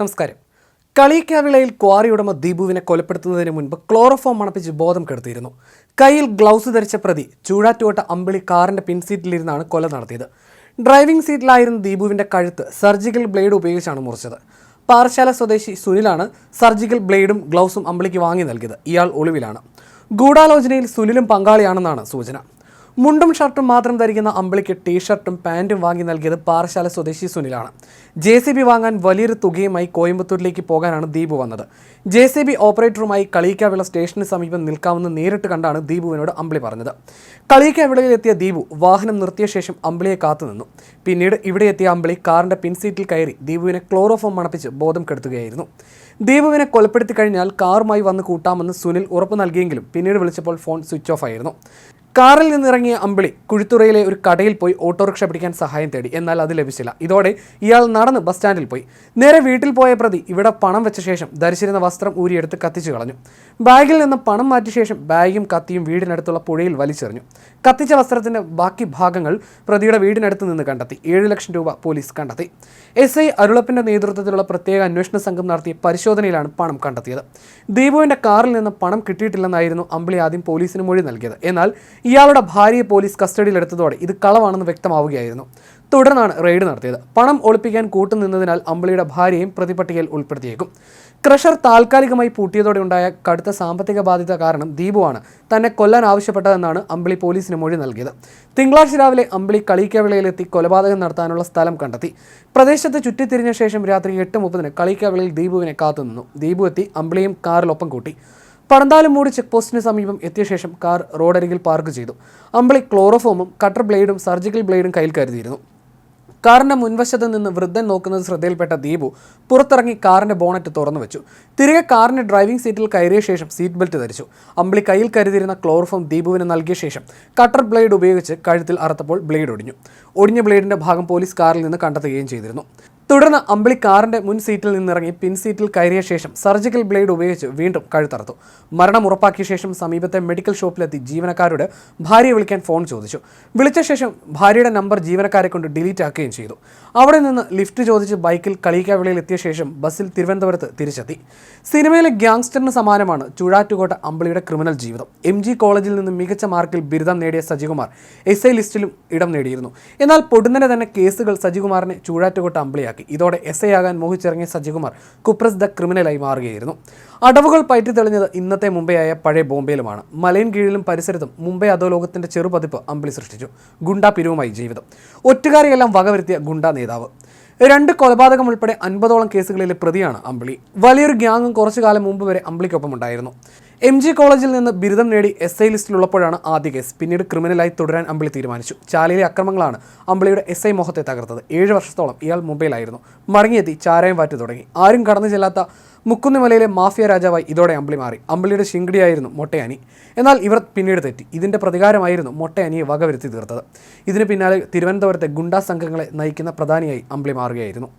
നമസ്കാരം. കളിയിക്കാവിളയിൽ ക്വാറി ഉടമ ദീപുവിനെ കൊലപ്പെടുത്തുന്നതിന് മുൻപ് ക്ലോറോഫോം മണപ്പിച്ച് ബോധം കെടുത്തിയിരുന്നു. കയ്യിൽ ഗ്ലൗസ് ധരിച്ച പ്രതി ചൂടാറ്റുവട്ട അമ്പിളി കാറിന്റെ പിൻസീറ്റിലിരുന്നാണ് കൊല നടത്തിയത്. ഡ്രൈവിംഗ് സീറ്റിലായിരുന്നു ദീപുവിന്റെ കഴുത്ത് സർജിക്കൽ ബ്ലേഡ് ഉപയോഗിച്ചാണ് മുറിച്ചത്. പാറശാല സ്വദേശി സുനിലാണ് സർജിക്കൽ ബ്ലേഡും ഗ്ലൗസും അമ്പിളിക്ക് വാങ്ങി നൽകിയത്. ഇയാൾ ഒളിവിലാണ്. ഗൂഢാലോചനയിൽ സുനിലും പങ്കാളിയാണെന്നാണ് സൂചന. മുണ്ടും ഷർട്ടും മാത്രം ധരിക്കുന്ന അമ്പിളിക്ക് ടീഷർട്ടും പാന്റും വാങ്ങി നൽകിയത് പാറശാല സ്വദേശി സുനിലാണ്. ജെ സി ബി വാങ്ങാൻ വലിയൊരു തുകയുമായി കോയമ്പത്തൂരിലേക്ക് പോകാനാണ് ദീപു വന്നത്. ജെ സി ബി ഓപ്പറേറ്ററുമായി കളിയിക്കാവിള സ്റ്റേഷന് സമീപം നിൽക്കാമെന്ന് നേരിട്ട് കണ്ടാണ് ദീപുവിനോട് അമ്പിളി പറഞ്ഞത്. കളിയിക്കാവിളയിലെത്തിയ ദീപു വാഹനം നിർത്തിയ ശേഷം അമ്പിളിയെ കാത്തുനിന്നു പിന്നീട് ഇവിടെ എത്തിയ അമ്പിളി കാറിന്റെ പിൻസീറ്റിൽ കയറി ദീപുവിനെ ക്ലോറോഫോം മണപ്പിച്ച് ബോധം കെടുത്തുകയായിരുന്നു. ദീപുവിനെ കൊലപ്പെടുത്തി കഴിഞ്ഞാൽ കാറുമായി വന്ന് കൂട്ടാമെന്ന് സുനിൽ ഉറപ്പ് നൽകിയെങ്കിലും പിന്നീട് വിളിച്ചപ്പോൾ ഫോൺ സ്വിച്ച് ഓഫ് ആയിരുന്നു. കാറിൽ നിന്നിറങ്ങിയ അമ്പിളി കുഴിത്തുറയിലെ ഒരു കടയിൽ പോയി ഓട്ടോറിക്ഷ പിടിക്കാൻ സഹായം തേടി. എന്നാൽ അത് ലഭിച്ചില്ല. ഇതോടെ ഇയാൾ നടന്ന് ബസ് സ്റ്റാൻഡിൽ പോയി. നേരെ വീട്ടിൽ പോയ പ്രതി ഇവിടെ പണം വെച്ച ശേഷം ധരിച്ചിരുന്ന വസ്ത്രം ഊരിയെടുത്ത് കത്തിച്ചു കളഞ്ഞു. ബാഗിൽ നിന്ന് പണം മാറ്റിയ ശേഷം ബാഗും കത്തിയും വീടിനടുത്തുള്ള പുഴയിൽ വലിച്ചെറിഞ്ഞു. കത്തിച്ച വസ്ത്രത്തിന്റെ ബാക്കി ഭാഗങ്ങൾ പ്രതിയുടെ വീടിനടുത്ത് നിന്ന് കണ്ടെത്തി. ഏഴ് ലക്ഷം രൂപ പോലീസ് കണ്ടെത്തി. എസ് ഐ അരുളപ്പിന്റെ നേതൃത്വത്തിലുള്ള പ്രത്യേക അന്വേഷണ സംഘം നടത്തിയ പരിശോധനയിലാണ് പണം കണ്ടെത്തിയത്. ദീപുവിന്റെ കാറിൽ നിന്ന് പണം കിട്ടിയിട്ടില്ലെന്നായിരുന്നു അമ്പിളി ആദ്യം പോലീസിന് മൊഴി നൽകിയത്. എന്നാൽ ഇയാളുടെ ഭാര്യയെ പോലീസ് കസ്റ്റഡിയിലെടുത്തതോടെ ഇത് കളവാണെന്ന് വ്യക്തമാവുകയായിരുന്നു. തുടർന്നാണ് റെയ്ഡ് നടത്തിയത്. പണം ഒളിപ്പിക്കാൻ കൂട്ടുനിന്നതിനാൽ അമ്പിളിയുടെ ഭാര്യയും പ്രതിപട്ടികയിൽ ഉൾപ്പെടുത്തിയേക്കും. ക്രഷർ താൽക്കാലികമായി പൂട്ടിയതോടെ ഉണ്ടായ കടുത്ത സാമ്പത്തിക ബാധ്യത കാരണം ദീപുവാണ് തന്നെ കൊല്ലാൻ ആവശ്യപ്പെട്ടതെന്നാണ് അമ്പിളി പോലീസിന് മൊഴി നൽകിയത്. തിങ്കളാഴ്ച രാവിലെ അമ്പിളി കളിക്കവിളയിലെത്തി കൊലപാതകം നടത്താനുള്ള സ്ഥലം കണ്ടെത്തി. പ്രദേശത്ത് ചുറ്റിത്തിരിഞ്ഞ ശേഷം രാത്രി എട്ട് മുപ്പതിന് കളിക്കവിളയിൽ ദീപുവിനെ കാത്തുനിന്നു. ദീപു എത്തി അമ്പിളിയും കാറിലൊപ്പം കൂട്ടി. പടന്താലും മൂടി ചെക്ക് പോസ്റ്റിന് സമീപം എത്തിയ ശേഷം കാർ റോഡരികിൽ പാർക്ക് ചെയ്തു. അമ്പിളി ക്ലോറോഫോമും കട്ടർ ബ്ലേഡും സർജിക്കൽ ബ്ലേഡും കയ്യിൽ കരുതിയിരുന്നു. കാറിന്റെ മുൻവശത്ത് നിന്ന് വൃദ്ധൻ നോക്കുന്നത് ശ്രദ്ധയിൽപ്പെട്ട ദീപു പുറത്തിറങ്ങി കാറിന്റെ ബോണറ്റ് തുറന്നു വെച്ചു. തിരികെ കാറിന്റെ ഡ്രൈവിംഗ് സീറ്റിൽ കയറിയ ശേഷം സീറ്റ് ബെൽറ്റ് ധരിച്ചു. അമ്പിളി കയ്യിൽ കരുതിയിരുന്ന ക്ലോറോഫോം ദീപുവിന് നൽകിയ ശേഷം കട്ടർ ബ്ലേഡ് ഉപയോഗിച്ച് കഴുത്തിൽ അറുത്തപ്പോൾ ബ്ലേഡ് ഒടിഞ്ഞു. ഒടിഞ്ഞ ബ്ലേഡിന്റെ ഭാഗം പോലീസ് കാറിൽ നിന്ന് കണ്ടെത്തുകയും ചെയ്തിരുന്നു. തുടർന്ന് അമ്പിളി കാറിന്റെ മുൻ സീറ്റിൽ നിന്നിറങ്ങി പിൻ സീറ്റിൽ കയറിയ ശേഷം സർജിക്കൽ ബ്ലേഡ് ഉപയോഗിച്ച് വീണ്ടും കഴുത്തറുത്തു. മരണം ഉറപ്പാക്കിയ ശേഷം സമീപത്തെ മെഡിക്കൽ ഷോപ്പിലെത്തി ജീവനക്കാരോട് ഭാര്യയെ വിളിക്കാൻ ഫോൺ ചോദിച്ചു. വിളിച്ച ശേഷം ഭാര്യയുടെ നമ്പർ ജീവനക്കാരെ കൊണ്ട് ഡിലീറ്റ് ആക്കുകയും ചെയ്തു. അവിടെ നിന്ന് ലിഫ്റ്റ് ചോദിച്ച് ബൈക്കിൽ കളിയിക്കാവിളയിൽ എത്തിയ ശേഷം ബസ്സിൽ തിരുവനന്തപുരത്ത് തിരിച്ചെത്തി. സിനിമയിലെ ഗ്യാങ്സ്റ്ററിന് സമാനമാണ് ചുഴാറ്റുകോട്ട അമ്പിളിയുടെ ക്രിമിനൽ ജീവിതം. എം ജി കോളേജിൽ നിന്ന് മികച്ച മാർക്കിൽ ബിരുദം നേടിയ സജികുമാർ എസ് ഐ ലിസ്റ്റിലും ഇടം നേടിയിരുന്നു. എന്നാൽ പൊടുന്നനെ തന്നെ കേസുകൾ സജികുമാറിനെ ചൂഴാറ്റുകോട്ട അമ്പിളിയാക്കി. ഇതോടെ എസ് ഐ ആകാൻ മോഹിച്ചിറങ്ങിയ സജികുമാർ കുപ്രസ് ദ ക്രിമിനലായി മാറുകയായിരുന്നു. അടവുകൾ പയറ്റി തെളിഞ്ഞത് ഇന്നത്തെ മുംബൈയായ പഴയ ബോംബെയിലുമാണ്. മലയൻ കീഴിലും പരിസരത്തും മുംബൈ അധോലോകത്തിന്റെ ചെറുപതിപ്പ് അമ്പിളി സൃഷ്ടിച്ചു. ഗുണ്ടാ പിരിവുമായി ജീവിതം. ഒറ്റുകാരെയെല്ലാം വകവരുത്തിയ ഗുണ്ടാ നേതാവ്. രണ്ട് കൊലപാതകം ഉൾപ്പെടെ അൻപതോളം കേസുകളിലെ പ്രതിയാണ് അമ്പിളി. വലിയൊരു ഗ്യാങ്ങും കുറച്ചു കാലം മുമ്പ് വരെ അമ്പിളിക്കൊപ്പം ഉണ്ടായിരുന്നു എം ജി കോളേജിൽ നിന്ന് ബിരുദം നേടി എസ് ഐ ലിസ്റ്റിലുള്ളപ്പോഴാണ് ആദ്യ കേസ്. പിന്നീട് ക്രിമിനലായി തുടരാൻ അമ്പിളി തീരുമാനിച്ചു. ചാലയിലെ അക്രമങ്ങളാണ് അമ്പിളിയുടെ എസ് ഐ മോഹത്തെ തകർത്തത്. ഏഴ് വർഷത്തോളം ഇയാൾ മുംബൈയിലായിരുന്നു. മടങ്ങിയെത്തി ചാരായം വാറ്റി തുടങ്ങി. ആരും കടന്നു ചെല്ലാത്ത മുക്കുന്നിമലയിലെ മാഫിയ രാജാവായി ഇതോടെ അമ്പിളി മാറി. അമ്പിളിയുടെ ശിങ്കിടിയായിരുന്നു മൊട്ടയാനി. എന്നാൽ ഇവർ പിന്നീട് തെറ്റി. ഇതിന്റെ പ്രതികാരമായിരുന്നു മൊട്ടയാനിയെ വകവരുത്തി തീർത്തത്. ഇതിന് പിന്നാലെ തിരുവനന്തപുരത്തെ ഗുണ്ടാ സംഘങ്ങളെ നയിക്കുന്ന പ്രധാനിയായി അമ്പിളി മാറുകയായിരുന്നു.